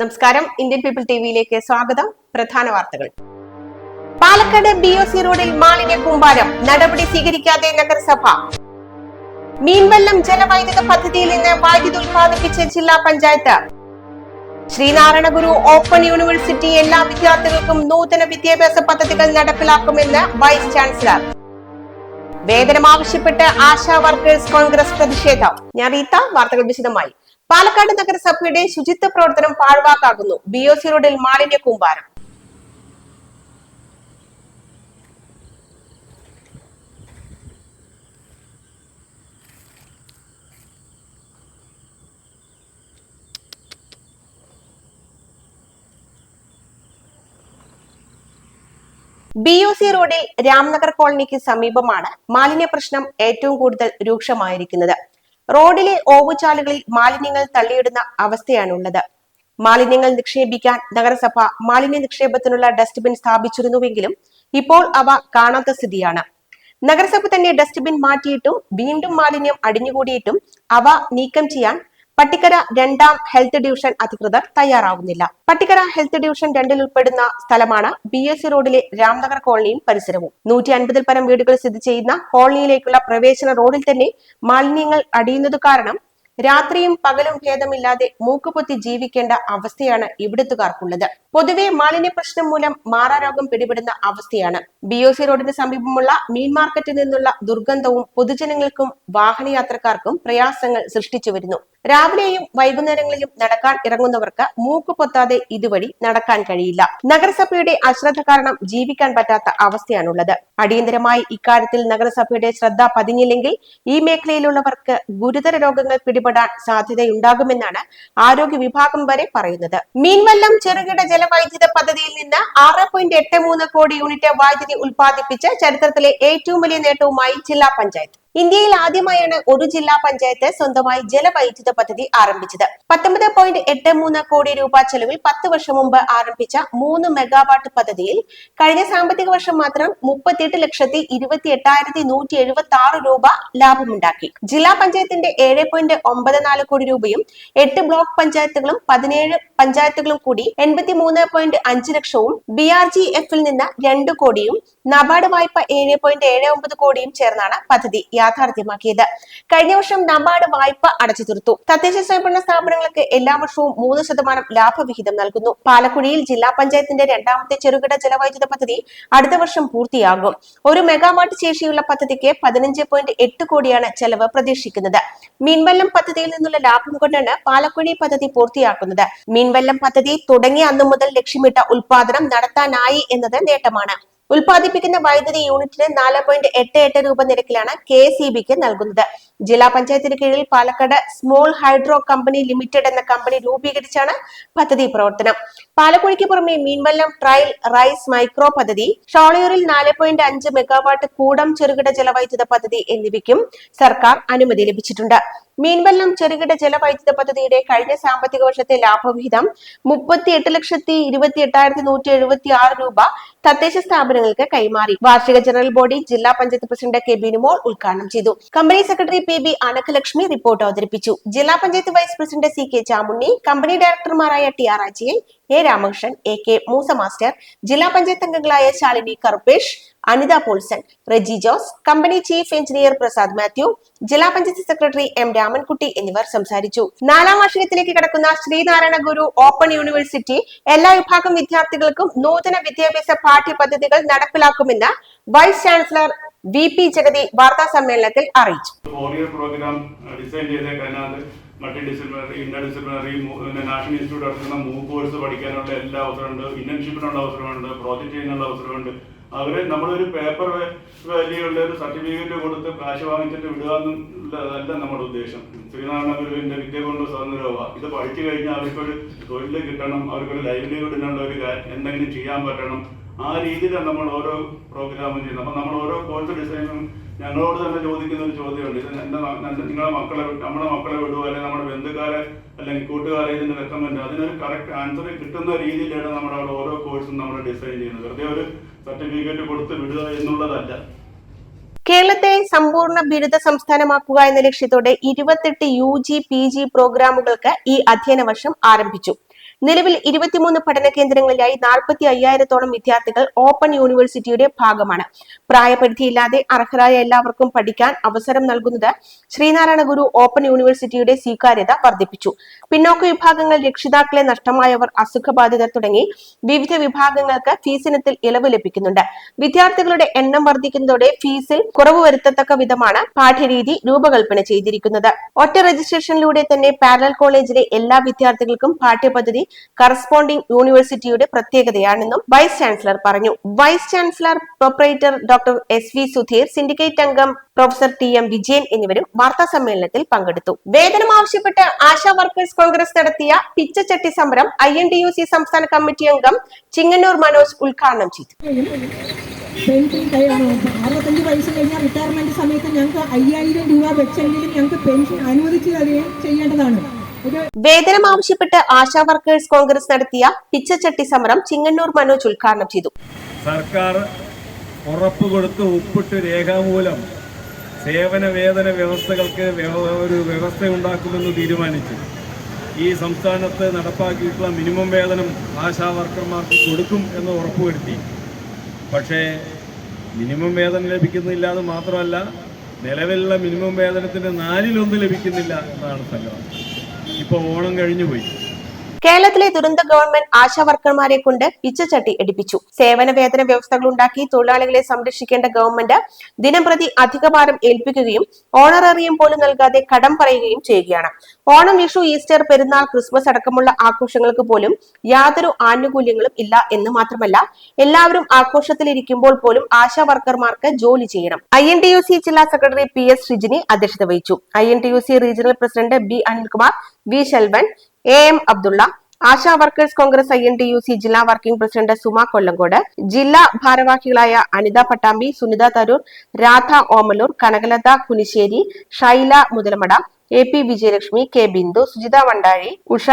നമസ്കാരം. Indian people ടിവിയിലേക്ക് സ്വാഗതം. പ്രധാന വാർത്തകൾ. പാലക്കാട് ബി ഒ സി റോഡിൽ മാലിന്യ കൂമ്പാരം നടപടി സ്വീകരിക്കാതെ നഗരസഭ. മീൻവെള്ളം ജലവൈദ്യുത പദ്ധതിയിൽ നിന്ന് വൈദ്യുതി ഉൽപ്പാദിപ്പിച്ച ജില്ലാ പഞ്ചായത്ത്. ശ്രീനാരായണ ഗുരു ഓപ്പൺ യൂണിവേഴ്സിറ്റി എല്ലാ വിദ്യാർത്ഥികൾക്കും നൂതന വിദ്യാഭ്യാസ പദ്ധതികൾ നടപ്പിലാക്കുമെന്ന് വൈസ് ചാൻസലർ. വേതനം ആവശ്യപ്പെട്ട് ആശാ വർക്കേഴ്സ് കോൺഗ്രസ് പ്രതിഷേധം. ഞാൻ റീത്ത വാർത്തകൾ വിശദമായി. പാലക്കാട് നഗരസഭയുടെ ശുചിത്വ പ്രവർത്തനം പാഴ്വാക്കാകുന്നു. ബി ഒ സി റോഡിൽ മാലിന്യ കൂമ്പാരം. ബി ഒ സി റോഡിൽ രാംനഗർ കോളനിക്ക് സമീപമാണ് മാലിന്യ പ്രശ്നം ഏറ്റവും കൂടുതൽ രൂക്ഷമായിരിക്കുന്നത്. റോഡിലെ ഓവുചാലുകളിൽ മാലിന്യങ്ങൾ തള്ളിയിടുന്ന അവസ്ഥയാണുള്ളത്. മാലിന്യങ്ങൾ നിക്ഷേപിക്കാൻ നഗരസഭ മാലിന്യ നിക്ഷേപത്തിനുള്ള ഡസ്റ്റ്ബിൻ സ്ഥാപിച്ചിരുന്നുവെങ്കിലും ഇപ്പോൾ അവ കാണാത്ത സ്ഥിതിയാണ്. നഗരസഭ തന്നെ ഡസ്റ്റ്ബിൻ മാറ്റിയിട്ടും വീണ്ടും മാലിന്യം അടിഞ്ഞുകൂടിയിട്ടും അവ നീക്കം ചെയ്യാൻ പട്ടിക്കര രണ്ടാം ഹെൽത്ത് ഡിവിഷൻ അധികൃതർ തയ്യാറാവുന്നില്ല. പട്ടിക്കര ഹെൽത്ത് ഡിവിഷൻ രണ്ടിൽ ഉൾപ്പെടുന്ന സ്ഥലമാണ് ബി എസ് സി റോഡിലെ രാംനഗർ കോളനിയും പരിസരവും. നൂറ്റി അൻപതിൽ പരം വീടുകൾ സ്ഥിതി ചെയ്യുന്ന കോളനിയിലേക്കുള്ള പ്രവേശന റോഡിൽ തന്നെ മാലിന്യങ്ങൾ അടിയുന്നത് കാരണം രാത്രിയും പകലും ഭേദമില്ലാതെ മൂക്കുപൊത്തി ജീവിക്കേണ്ട അവസ്ഥയാണ് ഇവിടുത്തുകാർക്കുള്ളത്. പൊതുവെ മാലിന്യ പ്രശ്നം മൂലം മാറാരോഗം പിടിപെടുന്ന അവസ്ഥയാണ്. ബി ഒ സി റോഡിന് സമീപമുള്ള മീൻ മാർക്കറ്റിൽ നിന്നുള്ള ദുർഗന്ധവും പൊതുജനങ്ങൾക്കും വാഹനയാത്രക്കാർക്കും പ്രയാസങ്ങൾ സൃഷ്ടിച്ചു വരുന്നു. രാവിലെയും വൈകുന്നേരങ്ങളിലും നടക്കാൻ ഇറങ്ങുന്നവർക്ക് മൂക്ക് പൊത്താതെ ഇതുവഴി നടക്കാൻ കഴിയില്ല. നഗരസഭയുടെ അശ്രദ്ധ കാരണം ജീവിക്കാൻ പറ്റാത്ത അവസ്ഥയാണുള്ളത്. അടിയന്തരമായി ഇക്കാര്യത്തിൽ നഗരസഭയുടെ ശ്രദ്ധ പതിഞ്ഞില്ലെങ്കിൽ ഈ മേഖലയിലുള്ളവർക്ക് ഗുരുതര രോഗങ്ങൾ പിടിപെടാൻ സാധ്യതയുണ്ടാകുമെന്നാണ് ആരോഗ്യ വിഭാഗം വരെ പറയുന്നത്. മീൻവല്ലം ചെറുകിട ജലവൈദ്യുത പദ്ധതിയിൽ നിന്ന് ആറ് പോയിന്റ് എട്ട് മൂന്ന് കോടി യൂണിറ്റ് വൈദ്യുതി ഉൽപ്പാദിപ്പിച്ച് ചരിത്രത്തിലെ ഏറ്റവും വലിയ നേട്ടവുമായി ജില്ലാ പഞ്ചായത്ത്. ഇന്ത്യയിൽ ആദ്യമായാണ് ഒരു ജില്ലാ പഞ്ചായത്ത് സ്വന്തമായി ജലവൈദ്യുത പദ്ധതി ആരംഭിച്ചത്. പത്തൊമ്പത് പോയിന്റ് എട്ട് മൂന്ന് കോടി രൂപ ചെലവിൽ പത്ത് വർഷം മുമ്പ് ആരംഭിച്ച മൂന്ന് മെഗാവാട്ട് പദ്ധതിയിൽ കഴിഞ്ഞ സാമ്പത്തിക വർഷം മാത്രം മുപ്പത്തിയെട്ട് ലക്ഷത്തി ഇരുപത്തി എട്ടായിരത്തി നൂറ്റി എഴുപത്തി ആറ് രൂപ ലാഭമുണ്ടാക്കി. ജില്ലാ പഞ്ചായത്തിന്റെ ഏഴ് പോയിന്റ് ഒമ്പത് നാല് കോടി രൂപയും എട്ട് ബ്ലോക്ക് പഞ്ചായത്തുകളും പതിനേഴ് പഞ്ചായത്തുകളും കൂടി എൺപത്തി മൂന്ന് പോയിന്റ് അഞ്ച് ലക്ഷവും ബി ആർ ജി എഫിൽ നിന്ന് രണ്ട് കോടിയും നബാർഡ് വായ്പ ഏഴ് പോയിന്റ് ഏഴ് ഒമ്പത് കോടിയും ചേർന്നാണ് പദ്ധതി യാഥാർത്ഥ്യമാക്കിയത്. കഴിഞ്ഞ വർഷം നബാർഡ് വായ്പ അടച്ചു തീർത്തു. തദ്ദേശ സ്വയംഭരണ സ്ഥാപനങ്ങൾക്ക് എല്ലാ വർഷവും മൂന്ന് ശതമാനം ലാഭവിഹിതം നൽകുന്നു. പാലക്കുഴിയിൽ ജില്ലാ പഞ്ചായത്തിന്റെ രണ്ടാമത്തെ ചെറുകിട ജലവൈദ്യുത പദ്ധതി അടുത്ത വർഷം പൂർത്തിയാകും. ഒരു മെഗാവാട്ട് ശേഷിയുള്ള പദ്ധതിക്ക് പതിനഞ്ച് പോയിന്റ് എട്ട് കോടിയാണ് ചെലവ് പ്രതീക്ഷിക്കുന്നത്. മീൻവല്ലം പദ്ധതിയിൽ നിന്നുള്ള ലാഭം കൊണ്ടാണ് പാലക്കുഴി പദ്ധതി പൂർത്തിയാക്കുന്നത്. മീൻവല്ലം പദ്ധതി തുടങ്ങിയ അന്നു മുതൽ ലക്ഷ്യമിട്ട ഉൽപാദനം നടത്താനായി എന്നത് നേട്ടമാണ്. ഉൽപ്പാദിപ്പിക്കുന്ന വൈദ്യുതി യൂണിറ്റിന് നാല് പോയിന്റ് എട്ട് എട്ട് രൂപ നിരക്കിലാണ് കെ സി ബിക്ക് നൽകുന്നത്. ജില്ലാ പഞ്ചായത്തിന് കീഴിൽ Palakkad small hydro company limited എന്ന കമ്പനി രൂപീകരിച്ചാണ് പദ്ധതി പ്രവർത്തനം. പാലക്കുഴിക്ക് പുറമെ മീൻവല്ലം ട്രയൽ റൈസ് മൈക്രോ പദ്ധതി ഷോളയൂരിൽ നാല് പോയിന്റ് അഞ്ച് മെഗാവാട്ട് കൂടം ചെറുകിട ജലവൈദ്യുത പദ്ധതി എന്നിവയ്ക്കും സർക്കാർ അനുമതി ലഭിച്ചിട്ടുണ്ട്. മീൻവല്ലം ചെറുകിട ജലവൈദ്യുത പദ്ധതിയുടെ കഴിഞ്ഞ സാമ്പത്തിക വർഷത്തെ ലാഭവിഹിതം മുപ്പത്തി എട്ട് ലക്ഷത്തി ഇരുപത്തി എട്ടായിരത്തി നൂറ്റി എഴുപത്തി ആറ് രൂപ തദ്ദേശ സ്ഥാപനങ്ങൾക്ക് കൈമാറി. വാർഷിക ജനറൽ ബോഡി ജില്ലാ പഞ്ചായത്ത് പ്രസിഡന്റ് കെ ബിനുമോൾ ഉദ്ഘാടനം ചെയ്തു. Company secretary P B Anakalakshmi report അവതരിപ്പിച്ചു. ജില്ലാ panchayat vice president C K Chamunni company ഡയറക്ടർമാരായ T R Ajayan A Ramakrishnan A K Moosa master ജില്ലാ പഞ്ചായത്ത് അംഗങ്ങളായ Shalini Karuppesh Anitha Polson Reji Jose company chief engineer Prasad Mathew ജില്ലാ panchayat secretary M Ramankutty എന്നിവർ സംസാരിച്ചു. നാലാം വാർഷികത്തിലേക്ക് കടക്കുന്ന Sreenarayana Guru open university എല്ലാ വിഭാഗം വിദ്യാർത്ഥികൾക്കും നൂതന വിദ്യാഭ്യാസ പാഠ്യപദ്ധതികൾ നടപ്പിലാക്കുമെന്ന് vice chancellor V P Jagathi വാർത്താ സമ്മേളനത്തിൽ അറിയിച്ചു. Programme design multidisciplinary interdisciplinary national institute നടത്തുന്ന മൂവ് കോഴ്സ് പഠിക്കാനുള്ള എല്ലാ അവസരമുണ്ട് ഇന്റേൺഷിപ്പിനുള്ള അവസരമുണ്ട് പ്രോജക്റ്റ് ചെയ്യാനുള്ള അവസരമുണ്ട് അവർ നമ്മളൊരു പേപ്പർ വാല്യുള്ള ഒരു സർട്ടിഫിക്കറ്റ് കൊടുത്ത് കാശ് വാങ്ങിച്ചിട്ട് വിടുക എന്നുള്ളതല്ല നമ്മുടെ ഉദ്ദേശം. ശ്രീനാരായണ ഗുരുവിന്റെ വിദ്യ കൊണ്ട് സ്വതന്ത്രമാവുക. ഇത് പഠിച്ചു കഴിഞ്ഞാൽ അവർക്കൊരു തൊഴിൽ കിട്ടണം അവർക്കൊരു ലൈവ്ലിഹുഡിനുള്ള ഒരു എന്തെങ്കിലും ചെയ്യാൻ പറ്റണം. ആ രീതിയിലാണ് നമ്മൾ ഓരോ പ്രോഗ്രാമും ചെയ്യുന്നത്. അപ്പം നമ്മൾ ഓരോ കോഴ്സ് ഡിസൈനും ഞങ്ങളോട് തന്നെ ചോദിക്കുന്ന ഒരു ചോദ്യമുണ്ട്. ഇത് എന്റെ- നിങ്ങളെ മക്കളെ നമ്മുടെ മക്കളെ വിടുവോ? അല്ലെങ്കിൽ നമ്മുടെ ബന്ധുക്കാരെ അല്ലെങ്കിൽ കൂട്ടുകാരെ ഇതിന് റെക്കമെൻഡ് അതിനൊരു കറക്റ്റ് ആൻസർ കിട്ടുന്ന രീതിയിലാണ് നമ്മുടെ അവിടെ ഓരോ കോഴ്സും നമ്മൾ ഡിസൈൻ ചെയ്യുന്നത്. വെറുതെ ഒരു സർട്ടിഫിക്കറ്റ് കൊടുത്ത് വിടുക എന്നുള്ളതല്ല. കേരളത്തെ സമ്പൂർണ ബിരുദ സംസ്ഥാനമാക്കുക എന്ന ലക്ഷ്യത്തോടെ ഇരുപത്തെട്ട് യു ജി പി ജി പ്രോഗ്രാമുകൾക്ക് ഈ അധ്യയന വർഷം ആരംഭിച്ചു. നിലവിൽ ഇരുപത്തിമൂന്ന് പഠന കേന്ദ്രങ്ങളിലായി നാൽപ്പത്തി അയ്യായിരത്തോളം വിദ്യാർത്ഥികൾ ഓപ്പൺ യൂണിവേഴ്സിറ്റിയുടെ ഭാഗമാണ്. പ്രായപരിധിയില്ലാതെ അർഹരായ എല്ലാവർക്കും പഠിക്കാൻ അവസരം നൽകുന്നത് ശ്രീനാരായണ ഗുരു ഓപ്പൺ യൂണിവേഴ്സിറ്റിയുടെ സ്വീകാര്യത വർദ്ധിപ്പിച്ചു. പിന്നോക്ക വിഭാഗങ്ങൾ രക്ഷിതാക്കളെ നഷ്ടമായവർ അസുഖബാധിതർ തുടങ്ങി വിവിധ വിഭാഗങ്ങൾക്ക് ഫീസിനത്തിൽ ഇളവ് ലഭിക്കുന്നുണ്ട്. വിദ്യാർത്ഥികളുടെ എണ്ണം വർദ്ധിക്കുന്നതോടെ ഫീസിൽ കുറവ് വരുത്തത്തക്ക വിധമാണ് പാഠ്യരീതി രൂപകൽപ്പന ചെയ്തിരിക്കുന്നത്. ഒറ്റ രജിസ്ട്രേഷനിലൂടെ തന്നെ പാരലൽ കോളേജിലെ എല്ലാ വിദ്യാർത്ഥികൾക്കും പാഠ്യപദ്ധതി കറസ്പോണ്ടിംഗ് യൂണിവേഴ്സിറ്റിയുടെ പ്രത്യേകതയാണെന്നും വൈസ് ചാൻസലർ പറഞ്ഞു. Vice chancellor proprietor doctor S V Sudheer syndicate അംഗം പ്രൊഫസർ ടി എം വിജയൻ എന്നിവരും വാർത്താ സമ്മേളനത്തിൽ പങ്കെടുത്തു. വേതനം ആവശ്യപ്പെട്ട് ആശാ വർക്കേഴ്സ് കോൺഗ്രസ് നടത്തിയ പിച്ചച്ചട്ടി സമരം I N D U C സംസ്ഥാന കമ്മിറ്റി അംഗം ചിങ്ങന്നൂർ മനോജ് ഉദ്ഘാടനം ചെയ്തു. പെൻഷൻ അറുപത്തഞ്ച് വയസ്സ് കഴിഞ്ഞാൽ റിട്ടയർമെന്റ് സമയത്ത് ഞങ്ങൾക്ക് അയ്യായിരം രൂപ വെച്ചെങ്കിലും ഞങ്ങൾക്ക് പെൻഷൻ അനുവദിച്ച് തരികയും ചെയ്യേണ്ടതാണ്. വേതനം ആവശ്യപ്പെട്ട് ആശാ വർക്കേഴ്സ് കോൺഗ്രസ് നടത്തിയ പിച്ചച്ചട്ടി സമരം ചിങ്ങന്നൂർ മനോജ് ഉദ്ഘാടനം ചെയ്തു. സർക്കാർ ഉറപ്പ് കൊടുത്ത് ഒപ്പിട്ട് രേഖാമൂലം സേവന വേതന വ്യവസ്ഥകൾക്ക് ഒരു വ്യവസ്ഥ ഉണ്ടാക്കുമെന്ന് തീരുമാനിച്ചു. ഈ സംസ്ഥാനത്ത് നടപ്പാക്കിയിട്ടുള്ള മിനിമം വേതനം ആശാ വർക്കർമാർക്ക് കൊടുക്കും എന്ന് ഉറപ്പുവരുത്തി. പക്ഷേ മിനിമം വേതനം ലഭിക്കുന്നില്ല എന്ന് മാത്രമല്ല നിലവിലുള്ള മിനിമം വേതനത്തിന്റെ നാലിലൊന്ന് ലഭിക്കുന്നില്ല എന്നാണ് സംഗതി. ഇപ്പോൾ ഓണം കഴിഞ്ഞു പോയി കേരളത്തിലെ ദുരന്ത ഗവൺമെന്റ് ആശാവർക്കർമാരെ കൊണ്ട് പിച്ചച്ചട്ടി എടുപ്പിച്ചു. സേവന വേതന വ്യവസ്ഥകൾ ഉണ്ടാക്കി തൊഴിലാളികളെ സംരക്ഷിക്കേണ്ട ഗവൺമെന്റ് ദിനംപ്രതി അധികഭാരം ഏൽപ്പിക്കുകയും ഓണറേറിയം പോലും നൽകാതെ കടം പറയുകയും ചെയ്യുകയാണ്. ഓണം വിഷു ഈസ്റ്റർ പെരുന്നാൾ ക്രിസ്മസ് അടക്കമുള്ള ആഘോഷങ്ങൾക്ക് പോലും യാതൊരു ആനുകൂല്യങ്ങളും ഇല്ല എന്ന് മാത്രമല്ല എല്ലാവരും ആഘോഷത്തിലിരിക്കുമ്പോൾ പോലും ആശാ വർക്കർമാർക്ക് ജോലി ചെയ്യണം. I N T U C ജില്ലാ സെക്രട്ടറി പി എസ് ശ്രിജിനി അധ്യക്ഷത വഹിച്ചു. I N T U C regional president B Anilkumar V Selvan A M Abdullah Asha workers Congress I N T U C ജില്ലാ വർക്കിംഗ് പ്രസിഡന്റ് സുമ കൊല്ലങ്കോട് ജില്ലാ ഭാരവാഹികളായ Anitha Pattambi Sunitha Tharoor Radha Omalloor Kanakalatha Kunissery Shaila Muthalamada A P Vijayalakshmi K Bindu Sujitha Vandazhi Usha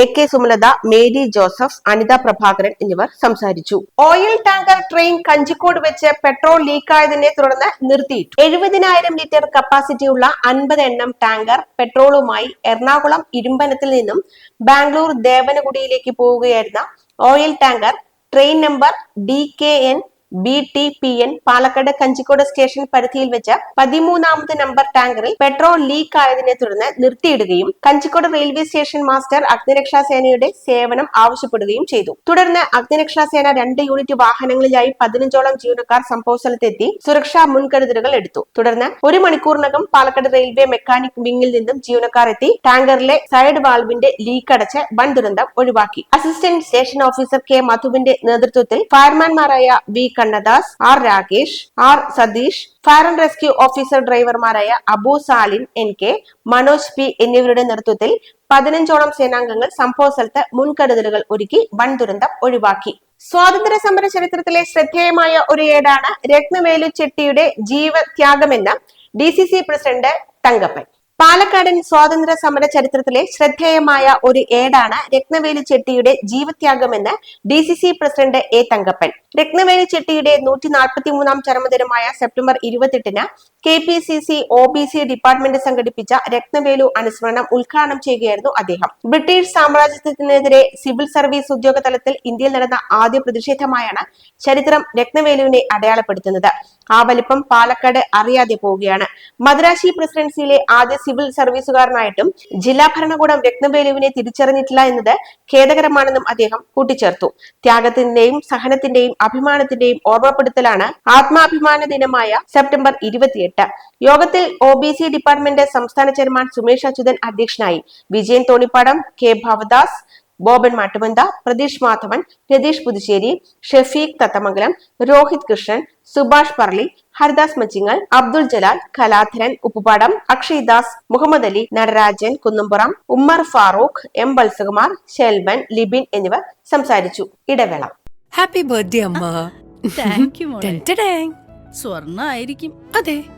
A K Sumalatha Mary Joseph Anitha Prabhakaran എന്നിവർ സംസാരിച്ചു. Oil tanker train Kanjikode വെച്ച് petrol ലീക്കായതിനെ തുടർന്ന് നിർത്തിയിട്ടു. എഴുപതിനായിരം litre കപ്പാസിറ്റിയുള്ള അൻപത് എണ്ണം tanker പെട്രോളുമായി Ernakulam ഇരുമ്പനത്തിൽ നിന്നും ബാംഗ്ലൂർ ദേവനകുടിയിലേക്ക് പോവുകയായിരുന്ന oil tanker train number D K N B T P N Palakkad Kanjikode station പരിധിയിൽ വെച്ച് പതിമൂന്നാമത് നമ്പർ ടാങ്കറിൽ പെട്രോൾ ലീക്ക് ആയതിനെ തുടർന്ന് നിർത്തിയിടുകയും കഞ്ചിക്കോട് റെയിൽവേ സ്റ്റേഷൻ മാസ്റ്റർ അഗ്നിരക്ഷാ സേനയുടെ സേവനം ആവശ്യപ്പെടുകയും ചെയ്തു. തുടർന്ന് അഗ്നിരക്ഷാ സേന രണ്ട് യൂണിറ്റ് വാഹനങ്ങളിലായി പതിനഞ്ചോളം ജീവനക്കാർ സംഭവസ്ഥലത്തെത്തി സുരക്ഷാ മുൻകരുതലുകൾ എടുത്തു. തുടർന്ന് ഒരു മണിക്കൂറിനകം പാലക്കാട് റെയിൽവേ മെക്കാനിക് വിങ്ങിൽ നിന്നും ജീവനക്കാർ എത്തി. ടാങ്കറിലെ സൈഡ് വാൾവിന്റെ ലീക്ക് അടച്ച് വൻ ദുരന്തം ഒഴിവാക്കി. അസിസ്റ്റന്റ് സ്റ്റേഷൻ ഓഫീസർ കെ മധുവിന്റെ നേതൃത്വത്തിൽ ഫയർമാൻമാരായ V Kannadas R Rakesh R Satheesh fire and rescue officer ഡ്രൈവർമാരായ Abu Salin N K Manoj P എന്നിവരുടെ നേതൃത്വത്തിൽ പതിനഞ്ചോളം സേനാംഗങ്ങൾ സംഭവ സ്ഥലത്ത് മുൻകരുതലുകൾ ഒരുക്കി വൻ ദുരന്തം ഒഴിവാക്കി. സ്വാതന്ത്ര്യ സമര ചരിത്രത്തിലെ ശ്രദ്ധേയമായ ഒരു ഏടാണ് രത്നവേലു ചെട്ടിയുടെ ജീവത്യാഗമെന്ന് D C C president Thankappan. പാലക്കാടൻ സ്വാതന്ത്ര്യ സമര ചരിത്രത്തിലെ ശ്രദ്ധേയമായ ഒരു ഏടാണ് രത്നവേലി ചെട്ടിയുടെ ജീവത്യാഗമെന്ന് D C C president A Thankappan. Rathnaveli ചെട്ടിയുടെ നൂറ്റി നാൽപ്പത്തി മൂന്നാം ചരമദിനമായ September ഇരുപത്തെട്ടിന് K P C C O B C department സംഘടിപ്പിച്ച രത്നവേലു അനുസ്മരണം ഉദ്ഘാടനം ചെയ്യുകയായിരുന്നു അദ്ദേഹം. ബ്രിട്ടീഷ് സാമ്രാജ്യത്തിനെതിരെ സിവിൽ സർവീസ് ഉദ്യോഗ തലത്തിൽ ഇന്ത്യയിൽ നടന്ന ആദ്യ പ്രതിഷേധമായാണ് ചരിത്രം രത്നവേലുവിനെ അടയാളപ്പെടുത്തുന്നത്. ആ വലിപ്പം പാലക്കാട് അറിയാതെ പോവുകയാണ്. മദ്രാശി പ്രസിഡൻസിയിലെ ആദ്യ സിവിൽ സർവീസുകാരനായിട്ടും ജില്ലാ ഭരണകൂടം രത്നവേലുവിനെ തിരിച്ചറിഞ്ഞിട്ടില്ല എന്നത് ഖേദകരമാണെന്നും അദ്ദേഹം കൂട്ടിച്ചേർത്തു. ത്യാഗത്തിന്റെയും സഹനത്തിന്റെയും അഭിമാനത്തിന്റെയും ഓർമ്മപ്പെടുത്തലാണ് ആത്മാഭിമാന ദിനമായ സെപ്റ്റംബർ ഇരുപത്തിയെട്ട് യോഗത്തിൽ ഒ ബി സി ഡിപ്പാർട്ട്മെന്റ് സംസ്ഥാന ചെയർമാൻ സുമേഷ് അച്യുതൻ അധ്യക്ഷനായി. വിജയൻ തോണിപ്പാടം കെ ഭവദാസ് ബോബൻ മാട്ടുമന്ത പ്രതീഷ് മാധവൻ രതീഷ് പുതുശ്ശേരി ഷെഫീഖ് തത്തമംഗലം രോഹിത് കൃഷ്ണൻ സുഭാഷ് പറളി ഹരിദാസ് മച്ചിങ്ങൽ അബ്ദുൾ ജലാൽ കലാധരൻ ഉപ്പുപാടം അക്ഷയ് ദാസ് മുഹമ്മദ് അലി നടരാജൻ കുന്നുംപുറം ഉമ്മർ ഫാറൂഖ് എം ബൽസകുമാർ ഷെൽബൻ ലിബിൻ എന്നിവർ സംസാരിച്ചു. ഇടവേള. ഹാപ്പി ബർത്ത്ഡേ അമ്മ. സ്വർണ ആയിരിക്കും അതെ.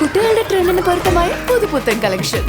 കുട്ടികളുടെ ട്രെൻഡിന് പൊരുത്തമായ പുതുപുത്തൻ കളക്ഷൻ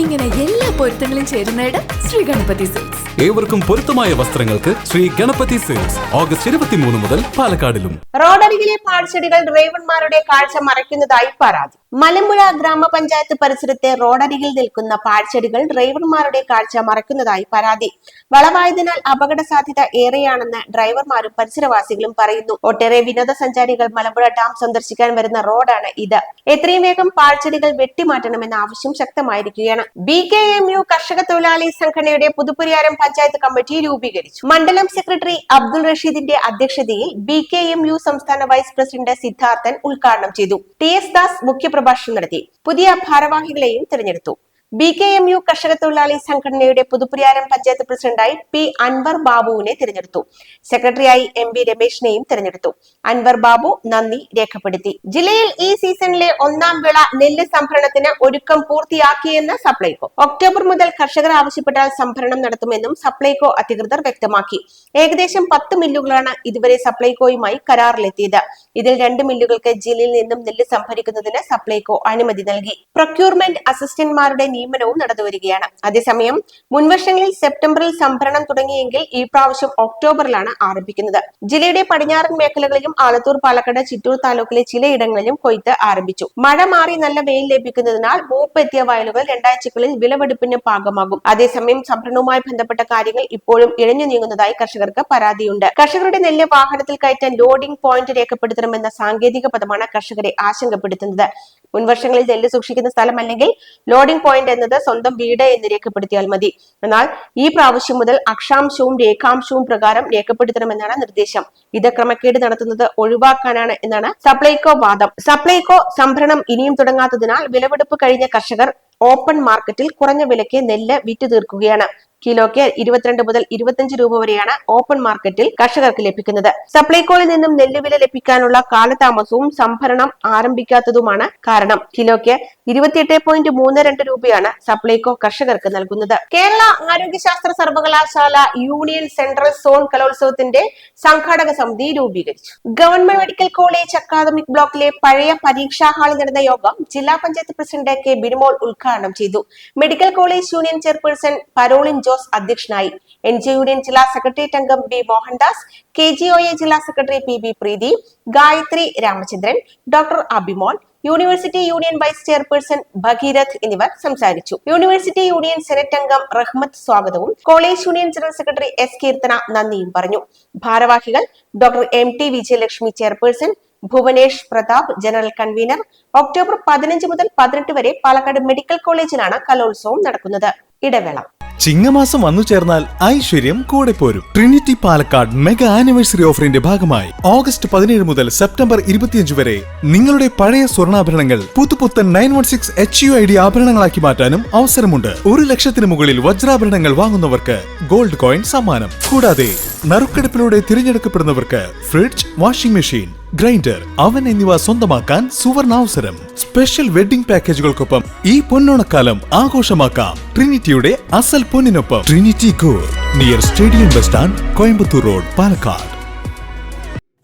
ഇങ്ങനെ എല്ലാ പൊരുത്തങ്ങളും ചേരുന്ന ഇടം ശ്രീ ഗണപതി സിൽക്സ് ഏവർക്കും പൊരുത്തമായ വസ്ത്രങ്ങൾക്ക് ശ്രീ ഗണപതി സിൽക്സ് ഓഗസ്റ്റ് ഇരുപത്തിമൂന്ന് മുതൽ പാലക്കാടിലും. റോഡരികിലെ പാഴ്ചെടികൾ ഡ്രൈവർമാരുടെ കാഴ്ച മറയ്ക്കുന്നതായി പരാതി. മലമ്പുഴ ഗ്രാമപഞ്ചായത്ത് പരിസരത്തെ റോഡരികിൽ നിൽക്കുന്ന പാഴ്ചെടികൾ ഡ്രൈവർമാരുടെ കാഴ്ച മറയ്ക്കുന്നതായി പരാതി. വളവായതിനാൽ അപകട സാധ്യത ഏറെയാണെന്ന് ഡ്രൈവർമാരും പരിസരവാസികളും പറയുന്നു. ഒട്ടേറെ വിനോദസഞ്ചാരികൾ മലമ്പുഴ ഡാം സന്ദർശിക്കാൻ വരുന്ന റോഡാണ് ഇത്. എത്രയും വേഗം പാഴ്ചെടികൾ വെട്ടിമാറ്റണമെന്ന ആവശ്യം ശക്തമായിരിക്കുകയാണ്. ബി കെ എം യു കർഷക തൊഴിലാളി സംഘടനയുടെ പുതുപ്പരിയാരം പഞ്ചായത്ത് കമ്മിറ്റി രൂപീകരിച്ചു. മണ്ഡലം സെക്രട്ടറി അബ്ദുൾ റഷീദിന്റെ അധ്യക്ഷതയിൽ ബി കെ എം യു സംസ്ഥാന വൈസ് പ്രസിഡന്റ് സിദ്ധാർത്ഥൻ ഉദ്ഘാടനം ചെയ്തു. ടി എസ് ദാസ് മുഖ്യപ്രഭാഷണം നടത്തി. പുതിയ ഭാരവാഹികളെയും തിരഞ്ഞെടുത്തു. ബി കെ എം യു കർഷക തൊഴിലാളി സംഘടനയുടെ പുതുപ്പുരിയാരം പഞ്ചായത്ത് പ്രസിഡന്റായി പി അൻവർ ബാബുവിനെ തിരഞ്ഞെടുത്തു. സെക്രട്ടറിയായി എം ബി രമേശിനെയും തിരഞ്ഞെടുത്തു. അൻവർ ബാബു നന്ദി രേഖപ്പെടുത്തി. ജില്ലയിൽ ഈ സീസണിലെ ഒന്നാം വിള നെല്ല് സംഭരണത്തിന് ഒരുക്കം പൂർത്തിയാക്കിയെന്ന് സപ്ലൈകോ. ഒക്ടോബർ മുതൽ കർഷകർ ആവശ്യപ്പെട്ടാൽ സംഭരണം നടത്തുമെന്നും സപ്ലൈകോ അധികൃതർ വ്യക്തമാക്കി. ഏകദേശം പത്ത് മില്ലുകളാണ് ഇതുവരെ സപ്ലൈകോയുമായി കരാറിലെത്തിയത്. ഇതിൽ രണ്ട് മില്ലുകൾക്ക് ജില്ലയിൽ നിന്നും നെല്ല് സംഭരിക്കുന്നതിന് സപ്ലൈകോ അനുമതി നൽകി. പ്രൊക്യൂർമെന്റ് അസിസ്റ്റന്റ്മാരുടെ നിയമനവും നടന്നുവരികയാണ് അതേസമയം മുൻവർഷങ്ങളിൽ സെപ്റ്റംബറിൽ സംഭരണം തുടങ്ങിയെങ്കിൽ ഈ പ്രാവശ്യം ഒക്ടോബറിലാണ് ആരംഭിക്കുന്നത്. ജില്ലയുടെ പടിഞ്ഞാറൻ മേഖലകളിലും ആലത്തൂർ പാലക്കാട് ചിറ്റൂർ താലൂക്കിലെ ചിലയിടങ്ങളിലും കൊയ്ത്ത് ആരംഭിച്ചു. മഴ മാറി നല്ല വെയിൽ ലഭിക്കുന്നതിനാൽ മൂപ്പെത്തിയ വയലുകൾ രണ്ടാഴ്ചകളിൽ വിളവെടുപ്പിന് പാകമാകും. അതേസമയം സംഭരണവുമായി ബന്ധപ്പെട്ട കാര്യങ്ങൾ ഇപ്പോഴും ഇഴഞ്ഞു നീങ്ങുന്നതായി കർഷകർക്ക് പരാതിയുണ്ട്. കർഷകരുടെ നെല്ല് വാഹനത്തിൽ കയറ്റാൻ ലോഡിംഗ് പോയിന്റ് രേഖപ്പെടുത്തണമെന്ന സാങ്കേതിക പദമാണ് കർഷകരെ ആശങ്കപ്പെടുത്തുന്നത്. മുൻവർഷങ്ങളിൽ നെല്ല് സൂക്ഷിക്കുന്ന സ്ഥലം അല്ലെങ്കിൽ ലോഡിംഗ് പോയിന്റ് എന്നത് സ്വന്തം വീട് എന്ന് രേഖപ്പെടുത്തിയാൽ മതി. എന്നാൽ ഈ പ്രാവശ്യം മുതൽ അക്ഷാംശവും രേഖാംശവും പ്രകാരം രേഖപ്പെടുത്തണമെന്നാണ് നിർദ്ദേശം. ഇത് ക്രമക്കേട് നടത്തുന്നത് ഒഴിവാക്കാനാണ് എന്നാണ് സപ്ലൈകോ വാദം. സപ്ലൈകോ സംഭരണം ഇനിയും തുടങ്ങാത്തതിനാൽ വിളവെടുപ്പ് കഴിഞ്ഞ കർഷകർ ഓപ്പൺ മാർക്കറ്റിൽ കുറഞ്ഞ വിലയ്ക്ക് നെല്ല് വിറ്റു തീർക്കുകയാണ്. കിലോയ്ക്ക് ഇരുപത്തിരണ്ട് മുതൽ ഇരുപത്തിയഞ്ച് രൂപ വരെയാണ് ഓപ്പൺ മാർക്കറ്റിൽ കർഷകർക്ക് ലഭിക്കുന്നത്. സപ്ലൈകോയിൽ നിന്നും നെല്ലുവില ലഭിക്കാനുള്ള കാലതാമസവും സംഭരണം ആരംഭിക്കാത്തതുമാണ് കാരണം കിലോയ്ക്ക് ഇരുപത്തിയെട്ട് പോയിന്റ് മൂന്ന് രണ്ട് രൂപയാണ് സപ്ലൈകോ കർഷകർക്ക് നൽകുന്നത്. കേരള ആരോഗ്യശാസ്ത്ര സർവകലാശാല യൂണിയൻ സെൻട്രൽ സോൺ കലോത്സവത്തിന്റെ സംഘാടക സമിതി രൂപീകരിച്ചു. ഗവൺമെന്റ് മെഡിക്കൽ കോളേജ് അക്കാദമിക് ബ്ലോക്കിലെ പഴയ പരീക്ഷാ ഹാളിൽ നടന്ന യോഗം ജില്ലാ പഞ്ചായത്ത് പ്രസിഡന്റ് കെ ബിനിമോൾ ഉദ്ഘാടനം ചെയ്തു. Medical college union chairperson Parolin Jose അധ്യക്ഷനായി. എൻ ജെ യൂണിയൻ ജില്ലാ സെക്രട്ടേറിയറ്റ് അംഗം B Mohandas K G O A ജില്ലാ secretary P B Preethi Gayathri Ramachandran doctor Abhimon university union vice chairperson Bhageerath എന്നിവർ സംസാരിച്ചു. University union senate അംഗം റഹ്മത്ത് സ്വാഗതവും college union general secretary S Keerthana നന്ദിയും പറഞ്ഞു. ഭാരവാഹികൾ doctor M T Vijayalakshmi chairperson Bhuvanesh Prathap general convener. October പതിനഞ്ച് മുതൽ പതിനെട്ട് വരെ പാലക്കാട് മെഡിക്കൽ കോളേജിലാണ് കലോത്സവം നടക്കുന്നത്. ഇടവേള. ചിങ്ങമാസം വന്നു ചേർന്നാൽ ഐശ്വര്യം കൂടെ പോരും. ട്രിനിറ്റി പാലക്കാട് മെഗാ ആനിവേഴ്സറി ഓഫറിന്റെ ഭാഗമായി ഓഗസ്റ്റ് പതിനേഴ് മുതൽ സെപ്റ്റംബർ ഇരുപത്തിയഞ്ച് വരെ നിങ്ങളുടെ പഴയ സ്വർണാഭരണങ്ങൾ പുതുപുത്തൻ nine one six H U I D ആഭരണങ്ങളാക്കി മാറ്റാനും അവസരമുണ്ട്. ഒരു ലക്ഷത്തിന് മുകളിൽ വജ്രാഭരണങ്ങൾ വാങ്ങുന്നവർക്ക് ഗോൾഡ് കോയിൻ സമ്മാനം. കൂടാതെ നറുക്കെടുപ്പിലൂടെ തിരഞ്ഞെടുക്കപ്പെടുന്നവർക്ക് fridge washing machine grinder oven എന്നിവ സ്വന്തമാക്കാൻ സുവർണാവസരം. സ്പെഷ്യൽ വെഡിംഗ് പാക്കേജുകൾക്കൊപ്പം ഈ പൊന്നോണക്കാലം ആഘോഷമാക്കാം. ട്രിനിറ്റിയുടെ അസൽ പൊന്നിനൊപ്പം Trinity gold near stadium bus stand Coimbatore road Palakkad.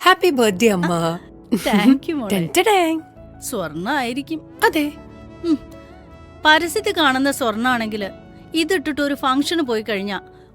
Happy birthday അമ്മ. Thank you. സ്വർണ ആയിരിക്കും അതെ. പരസ്യത്തിൽ കാണുന്ന സ്വർണാണെങ്കിൽ ഇതിട്ടിട്ട് ഒരു ഫംഗ്ഷന് പോയി കഴിഞ്ഞാ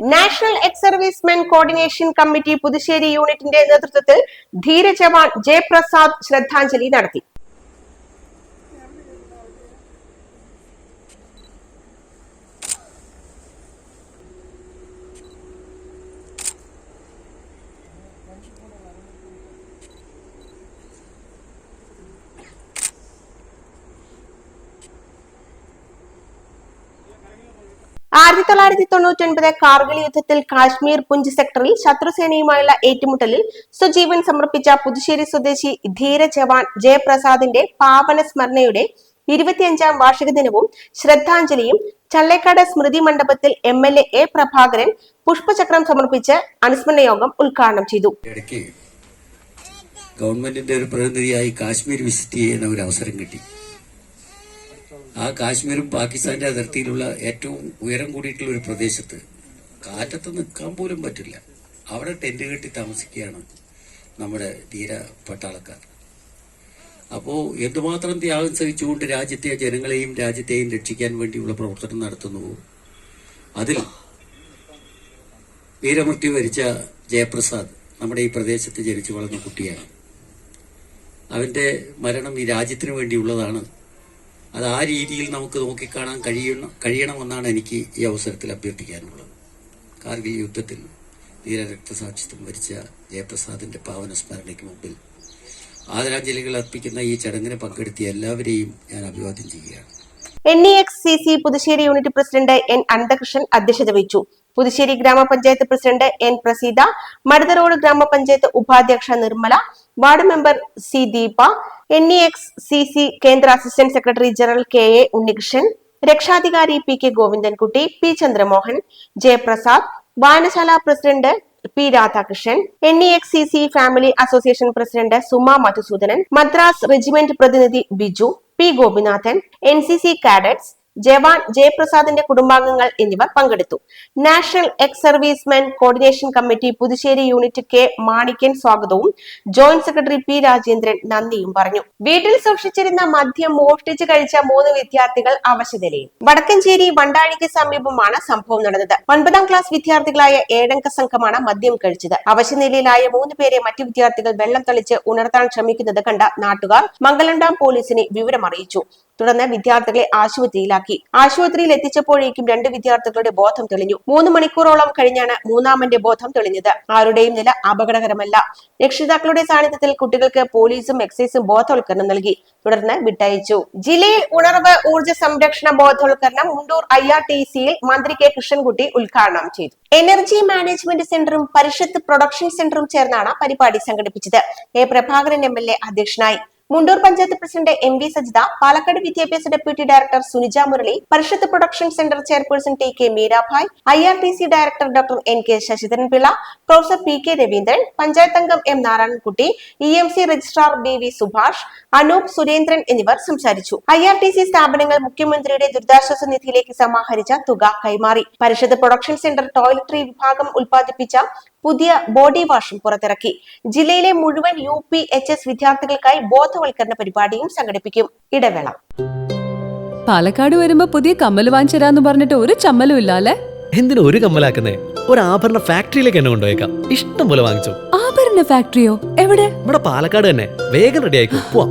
national ex servicemen coordination committee Puthussery യൂണിറ്റിന്റെ നേതൃത്വത്തിൽ ധീര ജവാൻ ജയപ്രസാദ് ശ്രദ്ധാഞ്ജലി നടത്തി ആയിരത്തി തൊള്ളായിരത്തി തൊണ്ണൂറ്റി ഒൻപത് കാർഗിൽ യുദ്ധത്തിൽ കാശ്മീർ പുഞ്ച് സെക്ടറിൽ ശത്രുസേനയുമായുള്ള ഏറ്റുമുട്ടലിൽ സ്വജീവൻ സമർപ്പിച്ച പുതുശ്ശേരി സ്വദേശി ധീര ജവാൻ ജയപ്രസാദിന്റെ പാവന സ്മരണയുടെ ഇരുപത്തിയഞ്ചാം വാർഷിക ദിനവും ശ്രദ്ധാഞ്ജലിയും ചള്ളേക്കാട് സ്മൃതി മണ്ഡപത്തിൽ എം എൽ എ പ്രഭാകരൻ പുഷ്പചക്രം സമർപ്പിച്ച് അനുസ്മരണ യോഗം ഉദ്ഘാടനം ചെയ്തു. ഗവൺമെന്റിന്റെ ഒരു പ്രതിനിധിയായി കാശ്മീർ വിസിറ്റ് ചെയ്യുന്ന ഒരു അവസരം കിട്ടി. ആ കാശ്മീരും പാകിസ്ഥാന്റെ അതിർത്തിയിലുള്ള ഏറ്റവും ഉയരം കൂടിയിട്ടുള്ള ഒരു പ്രദേശത്ത് കാറ്റത്ത് നിൽക്കാൻ പോലും പറ്റില്ല. അവിടെ ടെന്റ് കെട്ടി താമസിക്കുകയാണ് നമ്മുടെ ധീര പട്ടാളക്കാർ. അപ്പോൾ എന്തുമാത്രം ത്യാഗം സഹിച്ചുകൊണ്ട് രാജ്യത്തെ ജനങ്ങളെയും രാജ്യത്തെയും രക്ഷിക്കാൻ വേണ്ടിയുള്ള പ്രവർത്തനം നടത്തുന്നുവോ? അതിൽ വീരമൃത്യു വരിച്ച ജയപ്രസാദ് നമ്മുടെ ഈ പ്രദേശത്ത് ജനിച്ചു വളർന്ന കുട്ടിയാണ്. അവന്റെ മരണം ഈ രാജ്യത്തിന് വേണ്ടിയുള്ളതാണ് അത് ആ രീതിയിൽ നമുക്ക് നോക്കിക്കാണാൻ കഴിയണം കഴിയണമെന്നാണ് എനിക്ക് ഈ അവസരത്തിൽ അഭ്യർത്ഥിക്കാനുള്ളത്. കാർഗിൽ യുദ്ധത്തിൽ ധീര രക്തസാക്ഷിത്വം വരിച്ച ജയപ്രസാദിന്റെ പാവന സ്മരണയ്ക്ക് മുമ്പിൽ ആദരാഞ്ജലികൾ അർപ്പിക്കുന്ന ഈ ചടങ്ങിന് പങ്കെടുത്തിയ എല്ലാവരെയും ഞാൻ അഭിവാദ്യം ചെയ്യുകയാണ്. N E X C C Puthussery unit president N Ananthakrishnan അധ്യക്ഷത വഹിച്ചു. പുതുശ്ശേരി ഗ്രാമപഞ്ചായത്ത് പ്രസിഡന്റ് എൻ പ്രസീത മടുതറോഡ് ഗ്രാമപഞ്ചായത്ത് ഉപാധ്യക്ഷ Nirmala ward member C Deepa N E X C C കേന്ദ്ര assistant secretary general K A Unnikrishnan രക്ഷാധികാരി P K Govindankutty P Chandramohan Jayaprasad വായനശാല president P Radhakrishnan N E X C C family association president Suma Madhusoodanan Madras regiment പ്രതിനിധി Biju P Gopinathan N C C cadets ജവാൻ ജയപ്രസാദിന്റെ കുടുംബാംഗങ്ങൾ എന്നിവർ പങ്കെടുത്തു. National ex servicemen coordination committee Puthussery unit K Manikkan സ്വാഗതവും joint secretary P Rajendran നന്ദിയും പറഞ്ഞു. വീട്ടിൽ സൂക്ഷിച്ചിരുന്ന മദ്യം മോഷ്ടിച്ചു കഴിച്ച മൂന്ന് വിദ്യാർത്ഥികൾ അവശനിലയിൽ വടക്കഞ്ചേരി വണ്ടാഴിക്ക് സമീപമാണ് സംഭവം നടന്നത്. ഒൻപതാം ക്ലാസ് വിദ്യാർത്ഥികളായ ഏഴംഗ സംഘമാണ് മദ്യം കഴിച്ചത്. അവശനിലയിലായ മൂന്ന് പേരെ മറ്റു വിദ്യാർത്ഥികൾ വെള്ളം തളിച്ച് ഉണർത്താൻ ശ്രമിക്കുന്നത് കണ്ട നാട്ടുകാർ മംഗലണ്ടാം പോലീസിനെ വിവരം അറിയിച്ചു തുടർന്ന് വിദ്യാർത്ഥികളെ ആശുപത്രിയിലാക്കി. ആശുപത്രിയിൽ എത്തിച്ചപ്പോഴേക്കും രണ്ട് വിദ്യാർത്ഥികളുടെ ബോധം തെളിഞ്ഞു. മൂന്ന് മണിക്കൂറോളം കഴിഞ്ഞാണ് മൂന്നാമന്റെ ബോധം തെളിഞ്ഞത്. ആരുടെയും നില അപകടകരമല്ല. രക്ഷിതാക്കളുടെ സാന്നിധ്യത്തിൽ കുട്ടികൾക്ക് പോലീസും എക്സൈസും ബോധവൽക്കരണം നൽകി. തുടർന്ന് വിട്ടയച്ചു. ജില്ലയിൽ ഉണർവ് ഊർജ സംരക്ഷണ ബോധവൽക്കരണം മുണ്ടൂർ ഐ ആർ ടി സിയിൽ മന്ത്രി കെ കൃഷ്ണൻകുട്ടി ഉദ്ഘാടനം ചെയ്തു. എനർജി മാനേജ്മെന്റ് സെന്ററും പരിഷത്ത് പ്രൊഡക്ഷൻ സെന്ററും ചേർന്നാണ് പരിപാടി സംഘടിപ്പിച്ചത്. A Prabhakaran M L A അധ്യക്ഷനായി. Mundur panchayat president M V Sajitha Palakkad വിദ്യാഭ്യാസ deputy director Sunija Murali Parishad production centre chairperson T K Meerabai I R T C director doctor N K Sasidharan Pillai professor P K Raveendran panchayat അംഗം M Narayanankutty E M C registrar B V Subhash Anoop Surendran എന്നിവർ സംസാരിച്ചു. I R T C സ്ഥാപനങ്ങൾ മുഖ്യമന്ത്രിയുടെ ദുരിതാശ്വാസ നിധിയിലേക്ക് സമാഹരിച്ച തുക കൈമാറി. പരിഷത്ത് production centre toiletry വിഭാഗം ഉൽപ്പാദിപ്പിച്ച പുതിയ ബോഡി വാഷും പുറത്തിറക്കി. ജില്ലയിലെ മുഴുവൻ യു പി എച്ച് എസ് വിദ്യാർത്ഥികൾക്കായി ബോധവൽക്കരണ പരിപാടിയും സംഘടിപ്പിക്കും. ഇടവേള. പാലക്കാട് വരുമ്പോ പുതിയ കമ്മൽ വാങ്ങിച്ചരാന്ന് പറഞ്ഞിട്ട് ഒരു ചമ്മലും ഇല്ല അല്ലെ എന്തിനു ഒരു കമ്മലാക്കുന്നേ? ഒരു ആഭരണ ഫാക്ടറിയിലേക്ക് എന്നെ കൊണ്ടുപോയേക്കാം. ഇഷ്ടം പോലെ വാങ്ങിച്ചു. ആഭരണ ഫാക്ടറിയോ? എവിടെ? ഇവിടെ പാലക്കാട് തന്നെ. വേഗം റെഡി ആയിക്കോ. പോവാം.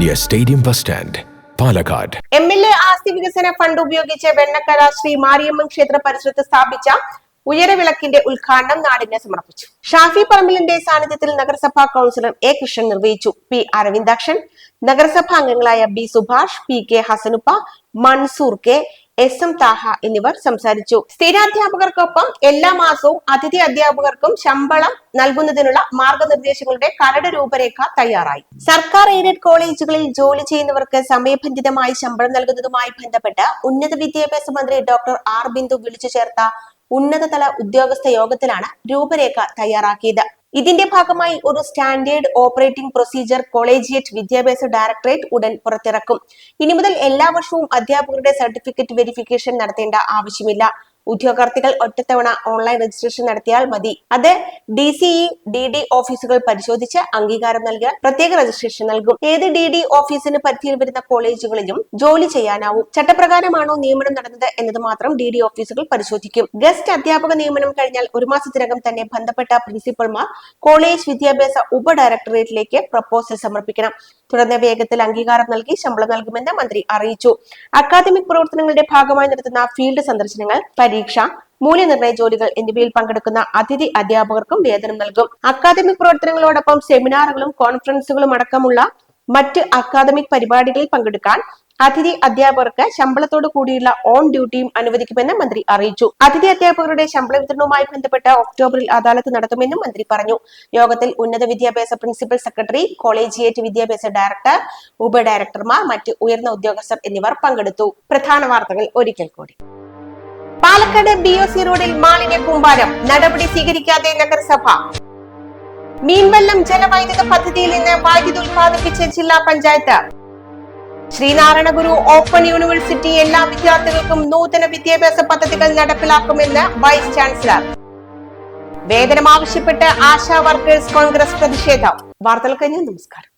near stadium bus stand Palakkad M L A ആസ്തി വികസന ഫണ്ട് ഉപയോഗിച്ച് വെണ്ണക്കര ശ്രീ മാരിയമ്മൻ ക്ഷേത്ര പരിസരത്ത് സ്ഥാപിച്ച ഉയരവിളക്കിന്റെ ഉദ്ഘാടനം നാടിന് സമർപ്പിച്ചു. ഷാഫി പറമ്പിലിന്റെ സാന്നിധ്യത്തിൽ നഗരസഭാ കൗൺസിലർ എ കൃഷ്ണൻ നിർവഹിച്ചു. പി അരവിന്ദാക്ഷൻ നഗരസഭാ അംഗങ്ങളായ B Subhash P K Hasanuppa Mansoor K S M Thaha എന്നിവർ സംസാരിച്ചു. സ്ഥിരാധ്യാപകർക്കൊപ്പം എല്ലാ മാസവും അതിഥി അധ്യാപകർക്കും ശമ്പളം നൽകുന്നതിനുള്ള മാർഗനിർദ്ദേശങ്ങളുടെ കരട് രൂപരേഖ തയ്യാറായി. സർക്കാർ എയ്ഡഡ് കോളേജുകളിൽ ജോലി ചെയ്യുന്നവർക്ക് സമയബന്ധിതമായി ശമ്പളം നൽകുന്നതുമായി ബന്ധപ്പെട്ട് ഉന്നത വിദ്യാഭ്യാസ മന്ത്രി ഡോക്ടർ ആർ ബിന്ദു വിളിച്ചു ചേർത്ത ഉന്നതതല ഉദ്യോഗസ്ഥ യോഗത്തിലാണ് രൂപരേഖ തയ്യാറാക്കിയത്. ഇതിന്റെ ഭാഗമായി ഒരു സ്റ്റാൻഡേർഡ് ഓപ്പറേറ്റിംഗ് പ്രൊസീജിയർ കോളേജിയറ്റ് വിദ്യാഭ്യാസ ഡയറക്ടറേറ്റ് ഉടൻ പുറത്തിറക്കും. ഇനി മുതൽ എല്ലാ വർഷവും അധ്യാപകരുടെ സർട്ടിഫിക്കറ്റ് വെരിഫിക്കേഷൻ നടത്തേണ്ട ആവശ്യമില്ല. ഉദ്യോഗാർത്ഥികൾ ഒറ്റത്തവണ ഓൺലൈൻ രജിസ്ട്രേഷൻ നടത്തിയാൽ മതി. അത് ഡി സിഇ ഡി ഡി ഓഫീസുകൾ പരിശോധിച്ച് അംഗീകാരം നൽകിയാൽ പ്രത്യേക രജിസ്ട്രേഷൻ നൽകും. ഏത് ഡി ഡി ഓഫീസിന് പരിധിയിൽ വരുന്ന കോളേജുകളിലും ജോലി ചെയ്യാനാവും. ചട്ടപ്രകാരമാണോ നിയമനം നടന്നത് എന്നത് മാത്രം ഡി ഡി ഓഫീസുകൾ പരിശോധിക്കും. ഗസ്റ്റ് അധ്യാപക നിയമനം കഴിഞ്ഞാൽ ഒരു മാസത്തിനകം തന്നെ ബന്ധപ്പെട്ട പ്രിൻസിപ്പൽമാർ കോളേജ് വിദ്യാഭ്യാസ ഉപ ഡയറക്ടറേറ്റിലേക്ക് പ്രപ്പോസൽ സമർപ്പിക്കണം. തുടർന്ന് വേഗത്തിൽ അംഗീകാരം നൽകി ശമ്പളം നൽകുമെന്ന് മന്ത്രി അറിയിച്ചു. അക്കാദമിക് പ്രവർത്തനങ്ങളുടെ ഭാഗമായി നടത്തുന്ന ഫീൽഡ് സന്ദർശനങ്ങൾ പരീക്ഷ മൂല്യനിർണയ ജോലികൾ എന്നിവയിൽ പങ്കെടുക്കുന്ന അതിഥി അധ്യാപകർക്കും വേതനം നൽകും. അക്കാദമിക് പ്രവർത്തനങ്ങളോടൊപ്പം സെമിനാറുകളും കോൺഫറൻസുകളും അടക്കമുള്ള മറ്റ് അക്കാദമിക് പരിപാടികളിൽ പങ്കെടുക്കാൻ അതിഥി അധ്യാപകർക്ക് ശമ്പളത്തോടു കൂടിയുള്ള ഓൺ ഡ്യൂട്ടിയും അനുവദിക്കുമെന്ന് മന്ത്രി അറിയിച്ചു. അതിഥി അധ്യാപകരുടെ ശമ്പള വിതരണവുമായി ബന്ധപ്പെട്ട് ഒക്ടോബറിൽ അദാലത്ത് നടത്തുമെന്നും മന്ത്രി പറഞ്ഞു. യോഗത്തിൽ ഉന്നത വിദ്യാഭ്യാസ പ്രിൻസിപ്പൽ സെക്രട്ടറി കോളേജിയേറ്റ് വിദ്യാഭ്യാസ ഡയറക്ടർ ഉപ ഡയറക്ടർമാർ മറ്റ് ഉയർന്ന ഉദ്യോഗസ്ഥർ എന്നിവർ പങ്കെടുത്തു. പ്രധാന വാർത്തകൾ ഒരിക്കൽ കൂടി. പാലക്കാട് ബി ഒ സി റോഡിൽ മാലിന്യ കൂമ്പാരം. നടപടി സ്വീകരിക്കാതെ നഗരസഭ. മീൻവെള്ളം ജലവൈദ്യുത പദ്ധതിയിൽ നിന്ന് വൈദ്യുതി ഉത്പാദിപ്പിച്ച ജില്ലാ പഞ്ചായത്ത്. ശ്രീനാരായണഗുരു ഓപ്പൺ യൂണിവേഴ്സിറ്റി എല്ലാ വിദ്യാർത്ഥികൾക്കും നൂതന വിദ്യാഭ്യാസ പദ്ധതികൾ നടപ്പിലാക്കുമെന്ന് വൈസ് ചാൻസലർ. വേതനം ആവശ്യപ്പെട്ട് ആശാ വർക്കേഴ്സ് കോൺഗ്രസ് പ്രതിഷേധം. വാർത്തകൾ കഴിഞ്ഞു നമസ്കാരം